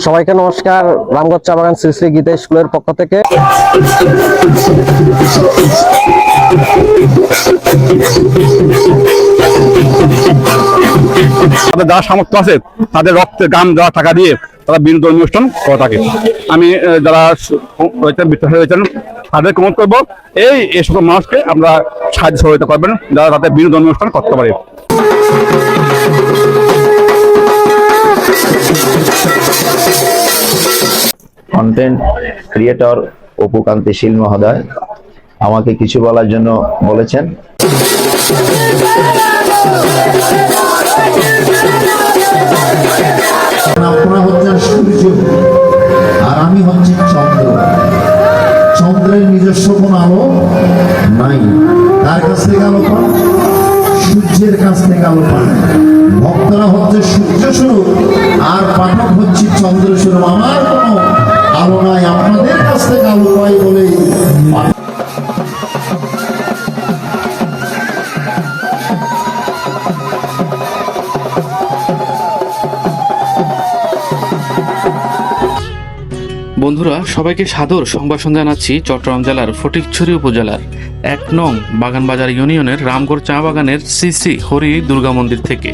সবাইকে নমস্কার, রামগঞ্জ চা বাগান শ্রী শ্রী গীতা স্কুলের পক্ষ থেকে। তাদের যারা সামর্থ্য আছে, তাদের রক্তে গাম দেওয়া টাকা দিয়ে তারা বিনোদন অনুষ্ঠান করে থাকে। আমি যারা স- হয়েছেন তাদেরকে অনুরোধ করব। এই এই সকল মানুষকে আমরা সাহায্য সহযোগিতা করবেন যারা তাদের বিনোদন অনুষ্ঠান করতে পারে। কন্টেন্ট ক্রিয়েটর অপু কান্তি শীল মহোদয় আমাকে কিছু বলার জন্য বলেছেন। আপনারা হচ্ছেন সূর্য আর আমি হচ্ছি চন্দ্র। চন্দ্রের নিজস্ব কোন আলো নাই। তার কাছ থেকে আলো পান? সূর্যের কাছ থেকে আলো পান। ভক্তরা হচ্ছে সূর্য স্বরূপ, আর পাঠক হচ্ছে চন্দ্র স্বরূপ। আমার কোনো আলো নাই, আপনাদের কাছ থেকে আলো পাই বলেই বন্ধুরা, সবাইকে সাদর সম্ভাষণ জানাচ্ছি চট্টগ্রাম জেলার ফটিকছড়ি উপজেলার এক নং বাগানবাজার ইউনিয়নের রামগড় চা বাগানের শ্রী শ্রী হরি দুর্গা মন্দির থেকে।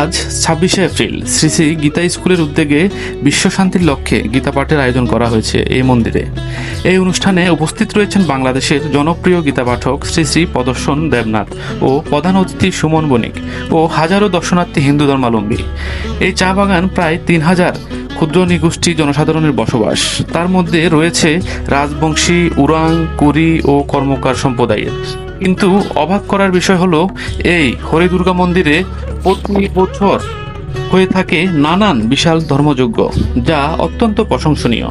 আজ ছাব্বিশে এপ্রিল, শ্রী শ্রী গীতা স্কুলের উদ্যোগে বিশ্ব শান্তির লক্ষ্যে গীতা পাঠের আয়োজন করা হয়েছে এই মন্দিরে। এই অনুষ্ঠানে উপস্থিত রয়েছেন বাংলাদেশের জনপ্রিয় গীতা পাঠক শ্রী শ্রী প্রদর্শন দেবনাথ ও প্রধান অতিথি সুমন বণিক ও হাজারো দর্শনার্থী হিন্দু ধর্মাবলম্বী। এই চা বাগান প্রায় তিন হাজার ক্ষুদ্র নিগোষ্ঠী জনসাধারণের বসবাস। তার মধ্যে রয়েছে রাজবংশী, উরাং, কুরি ও কর্মকার সম্প্রদায়ের। কিন্তু অবাক করার বিষয় হলো, এই হরিদুর্গা মন্দিরে প্রতি বছর হয়ে থাকে নানান বিশাল ধর্মযজ্ঞ, যা অত্যন্ত প্রশংসনীয়।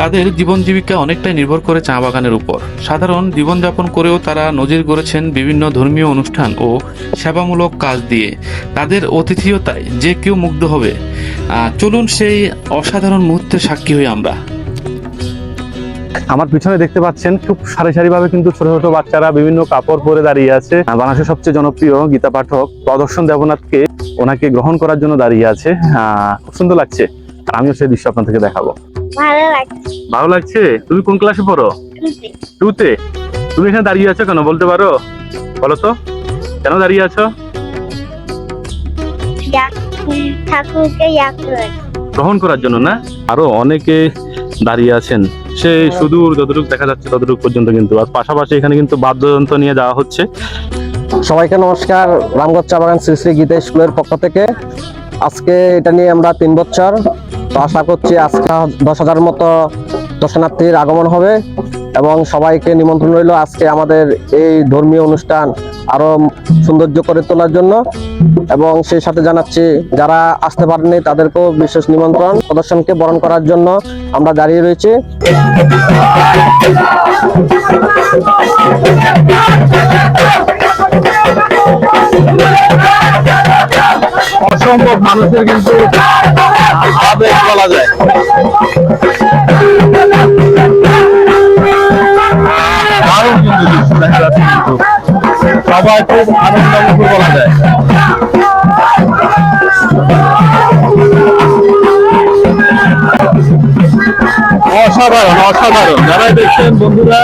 তাদের জীবন জীবিকা অনেকটাই নির্ভর করে চা বাগানের উপর। সাধারণ জীবনযাপন করেও তারা নজির গড়েছেন বিভিন্ন ধর্মীয় অনুষ্ঠান ও সেবামূলক কাজ দিয়ে। তাদের অতিথিয়তায় যে কেউ মুগ্ধ হবে। চলুন সেই অসাধারণ মুহূর্তে সাক্ষী হই আমরা। আমার পিছনে দেখতে পাচ্ছেন খুব সারি সারি ভাবে কিন্তু ছোট ছোট বাচ্চারা বিভিন্ন কাপড় পরে দাঁড়িয়ে আছে। বাংলাদেশের সবচেয়ে জনপ্রিয় গীতা পাঠক প্রদর্শন দেবনাথকে ওনাকে গ্রহণ করার জন্য দাঁড়িয়ে আছে। খুব সুন্দর লাগছে। আর আমিও সেই দৃশ্য আপনাদেরকে দেখাবো। ভালো লাগছে। ভালো লাগছে? তুমি কোন ক্লাসে পড়ো? টুতে। তুমি এখানে দাঁড়িয়ে আছো কেন? বলতে পারো? বলো তো। কেন দাঁড়িয়ে আছো? গ্রহণ করার জন্য না? আরও অনেকে দাঁড়িয়ে আছেন। সে সুদূর যতটুকু দেখা যাচ্ছে ততটুকু পর্যন্ত কিন্তু। আর পাশাপাশি এখানে কিন্তু বাদ্যযন্ত্র নিয়ে যাওয়া হচ্ছে। সবাইকে নমস্কার। রামগঞ্জ চা বাগান শ্রী শ্রী গীতা স্কুলের পক্ষ থেকে। আজকে এটা নিয়ে আমরা তিন বছর। তো আশা করছি আজকে দশ হাজার মতো দর্শনার্থীর আগমন হবে এবং সবাইকে নিমন্ত্রণ রইল আজকে আমাদের এই ধর্মীয় অনুষ্ঠান আরও সৌন্দর্য করে তোলার জন্য। এবং সেই সাথে জানাচ্ছি, যারা আসতে পারেনি তাদেরকেও বিশেষ নিমন্ত্রণ, প্রদর্শনকে বরণ করার জন্য আমরা দাঁড়িয়ে রয়েছি। অসম্ভব মানুষের কিন্তু আবেগ বলা যায়। দারুণ কিন্তু দেখা যাচ্ছে কিন্তু। সবাই খুব আনন্দ বলা যায়। অসাধারণ অসাধারণ। যারা দেখছেন, বন্ধুরা,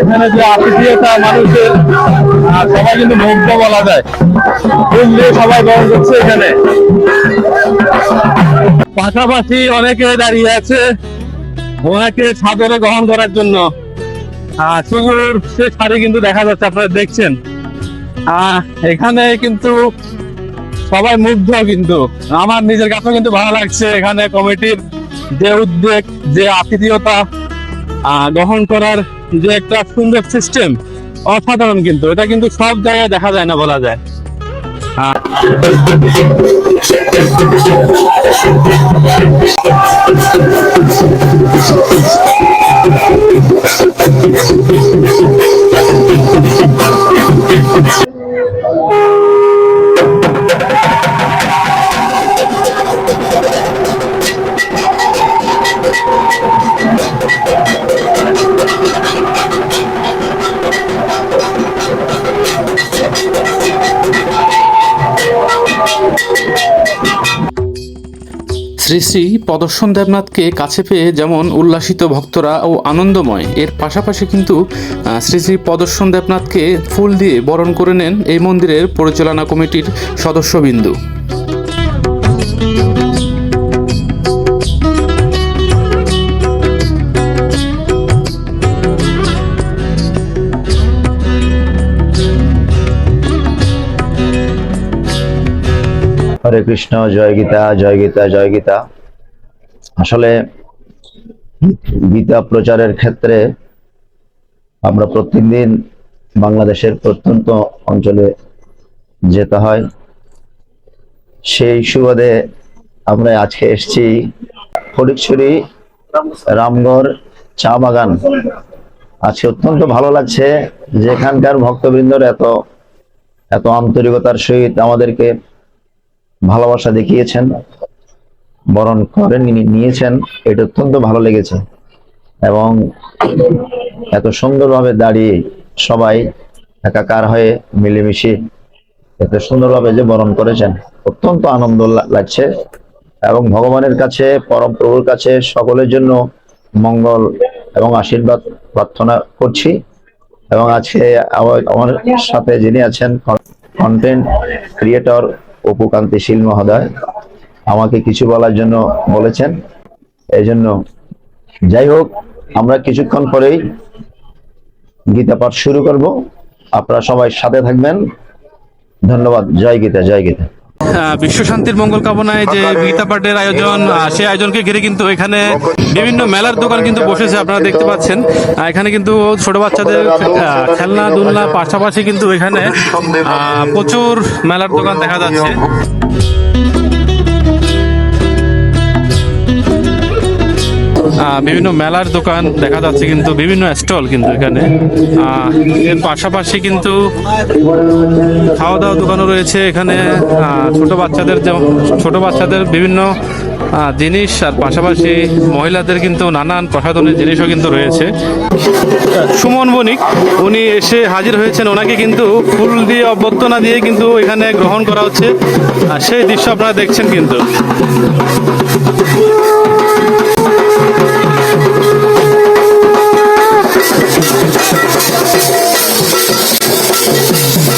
এখানে যে আতিথিয়তা মানুষের সবাই কিন্তু মুগ্ধ বলা যায়। সবাই গ্রহণ করছে এখানে। পাশাপাশি অনেকে দাঁড়িয়ে আছে, ওনাকে সাদরে গ্রহণ করার জন্য। সুন্দর সে শাড়ি কিন্তু দেখা যাচ্ছে, আপনারা দেখছেন। এখানে কিন্তু সবাই মুগ্ধ কিন্তু। আমার নিজের কাছেও কিন্তু ভালো লাগছে এখানে কমিটির যে উদ্বেগ, যে আতিথীয়তা গ্রহণ করার যে একটা সুন্দর সিস্টেম অসাধারণ কিন্তু। এটা কিন্তু সব জায়গায় দেখা যায় না বলা যায়। হ্যাঁ শ্রী পদর্শন দেবনাথকে কাছে পেয়ে যেমন উল্লাসিত ভক্তরা ও আনন্দময়। এর পাশাপাশি কিন্তু শ্রী শ্রী পদর্শন দেবনাথকে ফুল দিয়ে বরণ করে নেন এই মন্দিরের পরিচালনা কমিটির সদস্যবিন্দু। হরে কৃষ্ণ, জয় গীতা জয় গীতা জয় গীতা। আসলে গীতা প্রচারের ক্ষেত্রে আমরা প্রতিদিন বাংলাদেশের প্রত্যন্ত অঞ্চলে যেতে হয়। সেই সুবাদে আমরা আজকে এসেছি ফটিকছড়ি রামগড় চা বাগান। আজকে অত্যন্ত ভালো লাগছে যে এখানকার ভক্তবৃন্দর এত এত আন্তরিকতার সহিত আমাদেরকে ভালোবাসা দেখিয়েছেন। বরণ করেন নি- নিয়েছেন। এটা অত্যন্ত ভালো লেগেছে। এবং এত সুন্দরভাবে দাঁড়িয়ে সবাই একাকার হয়ে মিলেমিশে এত সুন্দরভাবে যে বরণ করেছেন, অত্যন্ত আনন্দ লাগছে। এবং ভগবানের কাছে, পরম প্রভুর কাছে সকলের জন্য মঙ্গল এবং আশীর্বাদ প্রার্থনা করছি। এবং আজকে আমার সাথে যিনি আছেন কন্টেন্ট ক্রিয়েটর অপু কান্তি শীল মহোদয়। আমাকে কিছু বলার জন্য বলেছেন। এই জন্য যাই হোক, আমরা কিছুক্ষণ পরেই গীতা পাঠ শুরু করব। আপনারা সবাই সাথে থাকবেন। ধন্যবাদ। জয় গীতা জয় গীতা। বিশ্ব শান্তির মঙ্গল কামনায় যে গীতা পাঠের আয়োজন সেই আয়োজনকে ঘিরে কিন্তু এখানে বিভিন্ন মেলার দোকান কিন্তু বসেছে, আপনারা দেখতে পাচ্ছেন। এখানে কিন্তু ছোট বাচ্চাদের খেলনা, দুলনা পাশাপাশি কিন্তু এখানে প্রচুর মেলার দোকান দেখা যাচ্ছে। বিভিন্ন মেলার দোকান দেখা যাচ্ছে কিন্তু, বিভিন্ন স্টল কিন্তু এখানে। এর পাশাপাশি কিন্তু খাওয়া দাওয়া দোকানও রয়েছে এখানে। ছোট বাচ্চাদের যেমন, ছোট বাচ্চাদের বিভিন্ন জিনিস আর পাশাপাশি মহিলাদের কিন্তু নানান প্রসাধনের জিনিসও কিন্তু রয়েছে। সুমন বণিক, উনি এসে হাজির হয়েছেন। ওনাকে কিন্তু ফুল দিয়ে অভ্যর্থনা দিয়ে কিন্তু এখানে গ্রহণ করা হচ্ছে। সেই দৃশ্য আপনারা দেখছেন কিন্তু।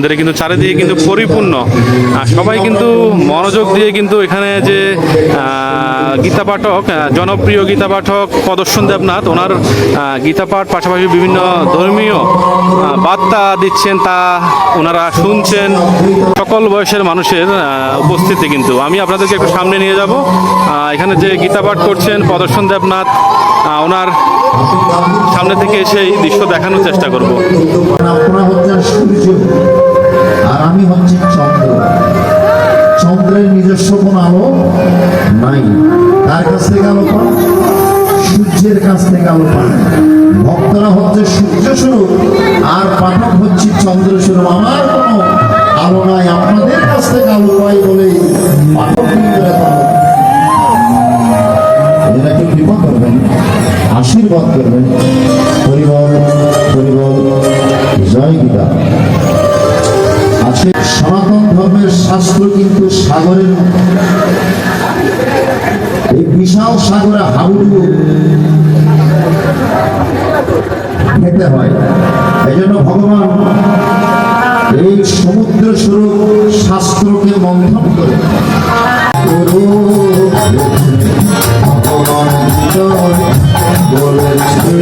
মন্দিরে কিন্তু চারিদিকে কিন্তু পরিপূর্ণ। সবাই কিন্তু মনোযোগ দিয়ে কিন্তু এখানে যে গীতা পাঠক জনপ্রিয় গীতা পাঠক প্রদর্শন দেবনাথ, ওনার গীতা পাঠ পাশাপাশি বিভিন্ন ধর্মীয় বার্তা দিচ্ছেন, তা ওনারা শুনছেন। সকল বয়সের মানুষের উপস্থিতি কিন্তু। আমি আপনাদেরকে একটু সামনে নিয়ে যাব। এখানে যে গীতা পাঠ করছেন প্রদর্শন দেবনাথ ওনার সামনে থেকে এসে এই দৃশ্য দেখানোর চেষ্টা করব। আশীর্বাদ করবেন পরিবার পরিবার জয় গীতা। আজকে সনাতন ধর্মের শাস্ত্র কিন্তু সাগরের এই বিশাল সাগরে হাবুডুবু খেতে হয়। এই জন্য ভগবান এই সমুদ্র স্বরূপ শাস্ত্রকে মন্থন করে। গুরু ভগবান বলেছে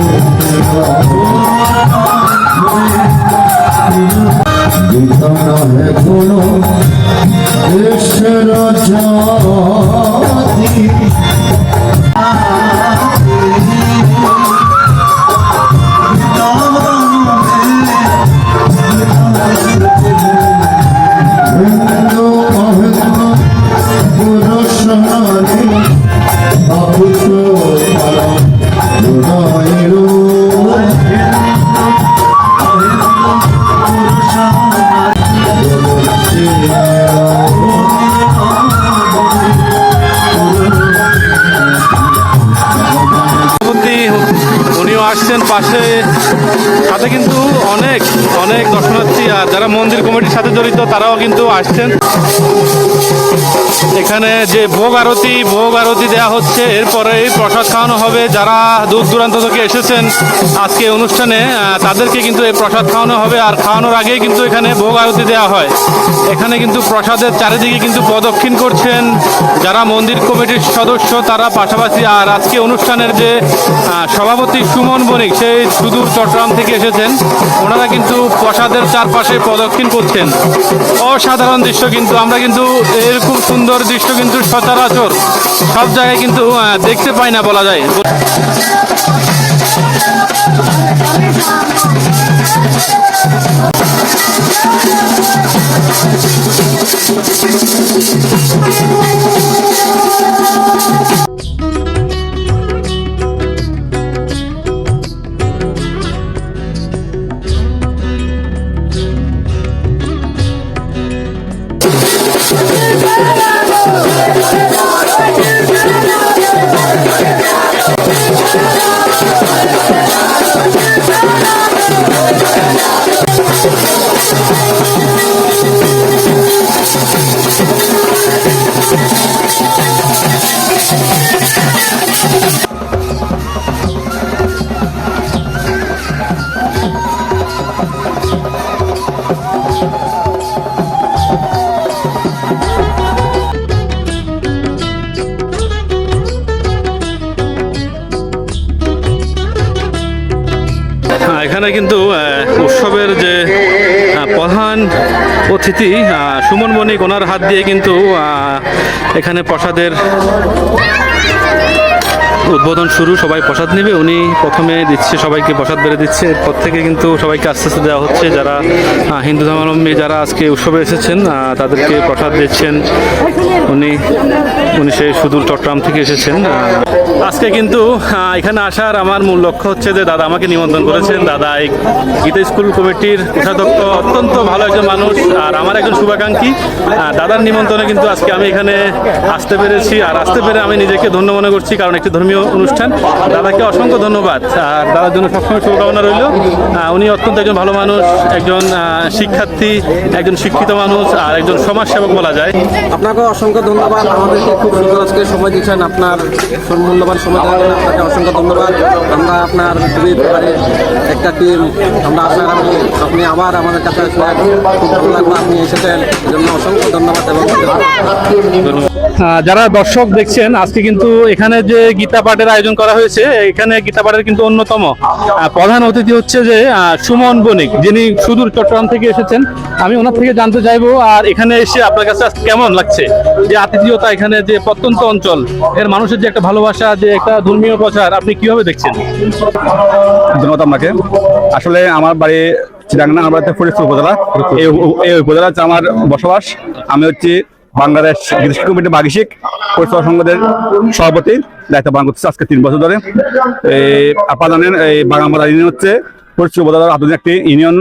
গীতা নহে কোনো দেশের জাতি দেখছেন পাশে। সাথে কিন্তু অনেক অনেক দর্শনার্থী, আর যারা মন্দির কমিটির সাথে জড়িত, তারাও কিন্তু আসছেন। এখানে যে ভোগ আরতি ভোগ আরতি দেওয়া হচ্ছে। এরপরে প্রসাদ খাওয়ানো হবে। যারা দূর দূরান্ত থেকে এসেছেন আজকে অনুষ্ঠানে তাদেরকে কিন্তু এই প্রসাদ খাওয়ানো হবে। আর খাওয়ানোর আগেই কিন্তু এখানে ভোগ আরতি দেওয়া হয়। এখানে কিন্তু প্রসাদের চারিদিকে কিন্তু প্রদক্ষিণ করছেন যারা মন্দির কমিটির সদস্য, তারা পাশাপাশি। আর আজকে অনুষ্ঠানের যে সভাপতি সুমন বণিক সেই সুদূর চট্টগ্রাম থেকে এসেছেন। ওনারা কিন্তু প্রসাদের চারপাশে প্রদক্ষিণ করছেন। অসাধারণ দৃশ্য কিন্তু। আমরা কিন্তু এরকম সুন্দর দৃশ্য কিন্তু সচরাচর সব জায়গায় কিন্তু দেখতে পাই না বলা যায়। হ্যাঁ, এখানে কিন্তু উৎসবের যে প্রধান অতিথি সুমন বণিক ওনার হাত দিয়ে কিন্তু এখানে প্রসাদের উদ্বোধন শুরু, সবাই প্রসাদ নেবে। উনি প্রথমে দিচ্ছে, সবাইকে প্রসাদ বেড়ে দিচ্ছে। এরপর থেকে কিন্তু সবাইকে আস্তে আস্তে দেওয়া হচ্ছে। যারা হিন্দু ধর্মাবলম্বী যারা আজকে উৎসবে এসেছেন তাদেরকে প্রসাদ দিচ্ছেন। উনি উনি সেই সুদূর চট্টগ্রাম থেকে এসেছেন। আজকে কিন্তু এখানে আসার আমার মূল লক্ষ্য হচ্ছে যে দাদা আমাকে নিমন্ত্রণ করেছেন। দাদা এই গীতা স্কুল কমিটির কোষাধ্যক্ষ, অত্যন্ত ভালো একজন মানুষ আর আমার একজন শুভাকাঙ্ক্ষী। দাদার নিমন্ত্রণে কিন্তু আজকে আমি এখানে আসতে পেরেছি। আর আসতে পেরে আমি নিজেকে ধন্য মনে করছি, কারণ একটি ধর্মীয় অনুষ্ঠান। দাদাকে অসংখ্য ধন্যবাদ। আর দাদার জন্য সবসময় শুভকামনা রইল। উনি অত্যন্ত একজন ভালো মানুষ একজন শিক্ষার্থী একজন শিক্ষিত মানুষ আর একজন সমাজসেবক বলা যায়। আপনাকে অসংখ্য ধন্যবাদ। আমাদেরকে খুব সুন্দর আজকে সময় দিচ্ছেন। আপনার মূল্যবান সময় দেওয়ার আপনাকে অসংখ্য ধন্যবাদ। আমরা আপনার খুবই একটা টিম আমরা আশা রাখি আপনি আবার আমাদের কাছে খুব ভালো লাগল আপনি এসেছেন। জন্য অসংখ্য ধন্যবাদ এবং যারা দর্শক দেখছেন, আজকে কিন্তু এখানে যে গীতা পাঠের আয়োজন করা হয়েছে, এখানে গীতা পাঠের কিন্তু অন্যতম প্রধান অতিথি হচ্ছে যে সুমন বণিক, যিনি সুদূর চট্টগ্রাম থেকে এসেছেন। আমি ওনার থেকে জানতে চাইব, আর এখানে এসে আপনার কাছে কেমন লাগছে? যে আতিথিয়তা এখানে যে প্রত্যন্ত অঞ্চল, এর মানুষের যে একটা ভালোবাসা, যে একটা ধর্মীয় প্রচার, আপনি কীভাবে দেখছেন? ধন্যবাদ আপনাকে। আসলে আমার বাড়ি চিরাংনা আমার ফরিদপুর উপজেলা। এই উপজেলা আমার বসবাস। আমি হচ্ছি বাংলাদেশ বিদেশ কমিটি বাগিশিক পরিচালক সংঘদের সভাপতি, দায়িত্ব পালন করতেছি আজকে তিন বছর ধরে। আপনারা জানেন এই বাগানবাড়া ইউনিয়ন হচ্ছে পরিচিত উপজেলার আধুনিক একটি ইউনিয়ন।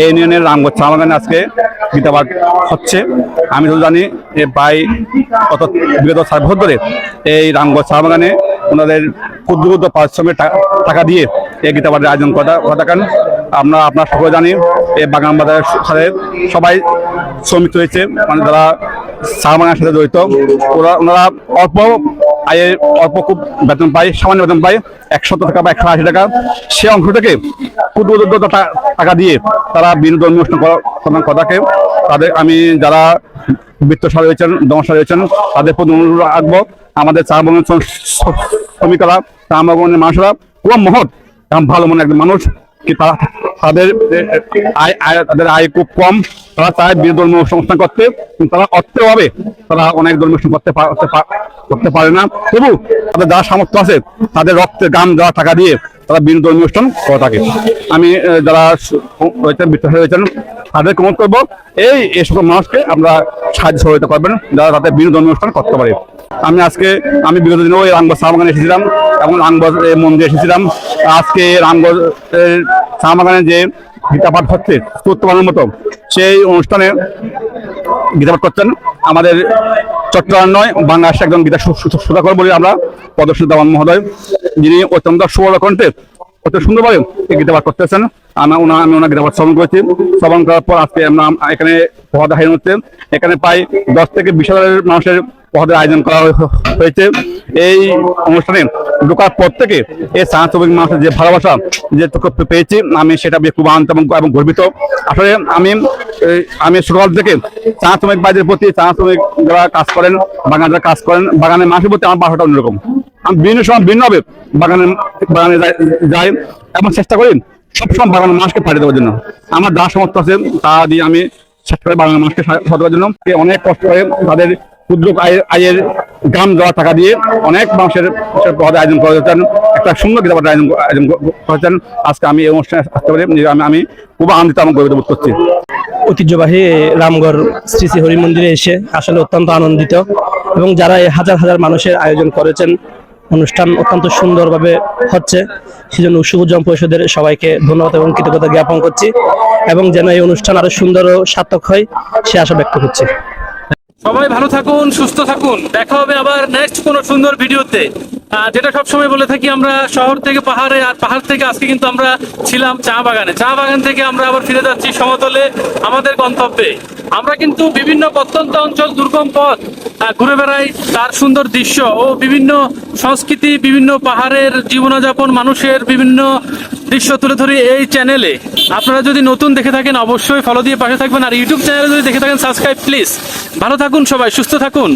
এই ইউনিয়নের রামগঞ্জ চা বাগানে আজকে গীতাপাঠ হচ্ছে। আমি তো জানি প্রায় কত বিগত চার বছর ধরে এই রামগঞ্জ চা বাগানে ওনাদের ক্ষুদ্র ক্ষুদ্র পারিশ্রমিক টাকা দিয়ে এই গীতাপাঠের আয়োজন করা থাকেন আমরা, আপনার সকলে জানি এই বাগান বাজারের সবাই শ্রমিক রয়েছে মানে যারা চা বাগানের সাথে জড়িত, ওরা, ওনারা অল্প আয়ে, অল্প খুব বেতন পায়, সামান্য বেতন পায়, একশত টাকা বা একশো আশি টাকা। সে অংশটাকে ক্ষুদ্র টাকা দিয়ে তারা বিনোদন অনুষ্ঠান করা- প্রদান করে থাকে তাদের, আমি যারা বৃত্তশা রয়েছেন দমশা রয়েছেন, তাদের প্রতি অনুরোধ রাখব, আমাদের চা বাগানের শ্রমিকরা চা বাগানের মানুষরা, খুব মহৎ ভালো মনে একজন মানুষ। কি তারা তাদের আয় আয়, তাদের আয় খুব কম, তারা চায় বিনোদন ধর্মীয় সংস্থান করতে, কিন্তু তারা অর্থের অভাবে তারা অনেক ধর্মীয় করতে করতে পারে না। তবু তাদের যারা সামর্থ্য আছে, তাদের রক্তের গাম যারা টাকা দিয়ে তারা বিনোদন অনুষ্ঠান করে থাকে। আমি যারা রয়েছেন বিশ্বাস রয়েছেন, তাদের কমত করব। এই এই সকল মানুষকে আমরা সাহায্য সহযোগিতা করবেন, যারা তাদের বিনোদন অনুষ্ঠান করতে পারে। আমি আজকে, আমি বিগত দিনে ওই রামগঞ্জ চা বাগানে এসেছিলাম এবং রামগঞ্জ মন্দিরে এসেছিলাম। আজকে রামগঞ্জ এর চা বাগানে যে গীতাপাঠ হচ্ছে চতুর্থবারের মতো, সেই অনুষ্ঠানে গীতাপাঠ করছেন আমাদের চট্টগ্রাম নয় বাংলাদেশে একজন গীতা সুধাকর বলে আমরা প্রদর্শন দেওয়ান মহোদয়, যিনি অত্যন্ত সুবল কণ্ঠে কত সুন্দরভাবে এই গীতাপাঠ করতেছেন। আমি ওনা, আমি ওনার গীতাপাঠ শ্রবণ করেছি। শ্রবণ করার পর আজকে আমরা এখানে পহাদা হাইন হচ্ছে এখানে প্রায় দশ থেকে বিশ হাজারের মানুষের পহাদের আয়োজন করা হয়েছে এই অনুষ্ঠানে ঢোকার পর থেকে এই চা শ্রমিক মানুষের যে ভালোবাসা পে- পেয়েছি, আমি সেটা খুব আনন্দ এবং গর্বিত। আসলে আমি আমি সকাল থেকে চা শ্রমিক বাইদের প্রতি চা শ্রমিক যারা কাজ করেন, বাগান যারা কাজ করেন, বাগানের মানুষের প্রতি আমার বাসাটা অন্যরকম। আমি বিভিন্ন সময় ভিন্নভাবে বাগানের বাগানে যাই- এবং চেষ্টা করি সবসময় বাগানের মানুষকে পাঠিয়ে দেওয়ার জন্য। আমার যা সমর্থ আছে তা দিয়ে আমি চেষ্টা করি বাগানের মানুষকে সাহায্য করার জন্য। অনেক কষ্ট করে তাদের ক্ষুদ্র আয়ের গ্রাম দেওয়া টাকা দিয়ে অনেক মানুষের পদে আয়োজন করেছেন একটা সুন্দর কিতাবের আয়োজন আয়োজন করেছেন আজকে আমি এই অনুষ্ঠানে আসতে পারি আমি আমি খুব আনন্দিত এবং গর্বিত বোধ করছি। ঐতিহ্যবাহী রামগড় শ্রী শ্রী হরি মন্দিরে এসে আসলে অত্যন্ত আনন্দিত এবং যারা এই হাজার হাজার মানুষের আয়োজন করেছেন, অনুষ্ঠান অত্যন্ত সুন্দরভাবে হচ্ছে। সেজন্য শুভ জম পরিষদের সবাইকে ধন্যবাদ এবং কৃতজ্ঞতা জ্ঞাপন করছি এবং যেন এই অনুষ্ঠান আরও সুন্দর ও সার্থক হয়, সে আশা ব্যক্ত করছি। সবাই ভালো থাকুন সুস্থ থাকুন। দেখা হবে আবার নেক্সট কোনো সুন্দর ভিডিওতে। যেটা সবসময় বলে থাকি, আমরা শহর থেকে পাহাড়ে, আর পাহাড় থেকে আজকে কিন্তু আমরা ছিলাম চা বাগানে। চা বাগান থেকে আমরা আবার ফিরে যাচ্ছি সমতলে আমাদের গন্তব্যে। আমরা কিন্তু বিভিন্ন প্রত্যন্ত অঞ্চল, দুর্গম পথ ঘুরে বেড়াই তার সুন্দর দৃশ্য ও বিভিন্ন সংস্কৃতি, বিভিন্ন পাহাড়ের জীবনযাপন, মানুষের বিভিন্ন দৃশ্য তুলে ধরি এই চ্যানেলে আপনারা যদি নতুন দেখে থাকেন, অবশ্যই ফলো দিয়ে পাশে থাকবেন, আর ইউটিউব চ্যানেলে যদি দেখে থাকেন সাবস্ক্রাইব প্লিজ ভালো থাকুন সবাই, সুস্থ থাকুন।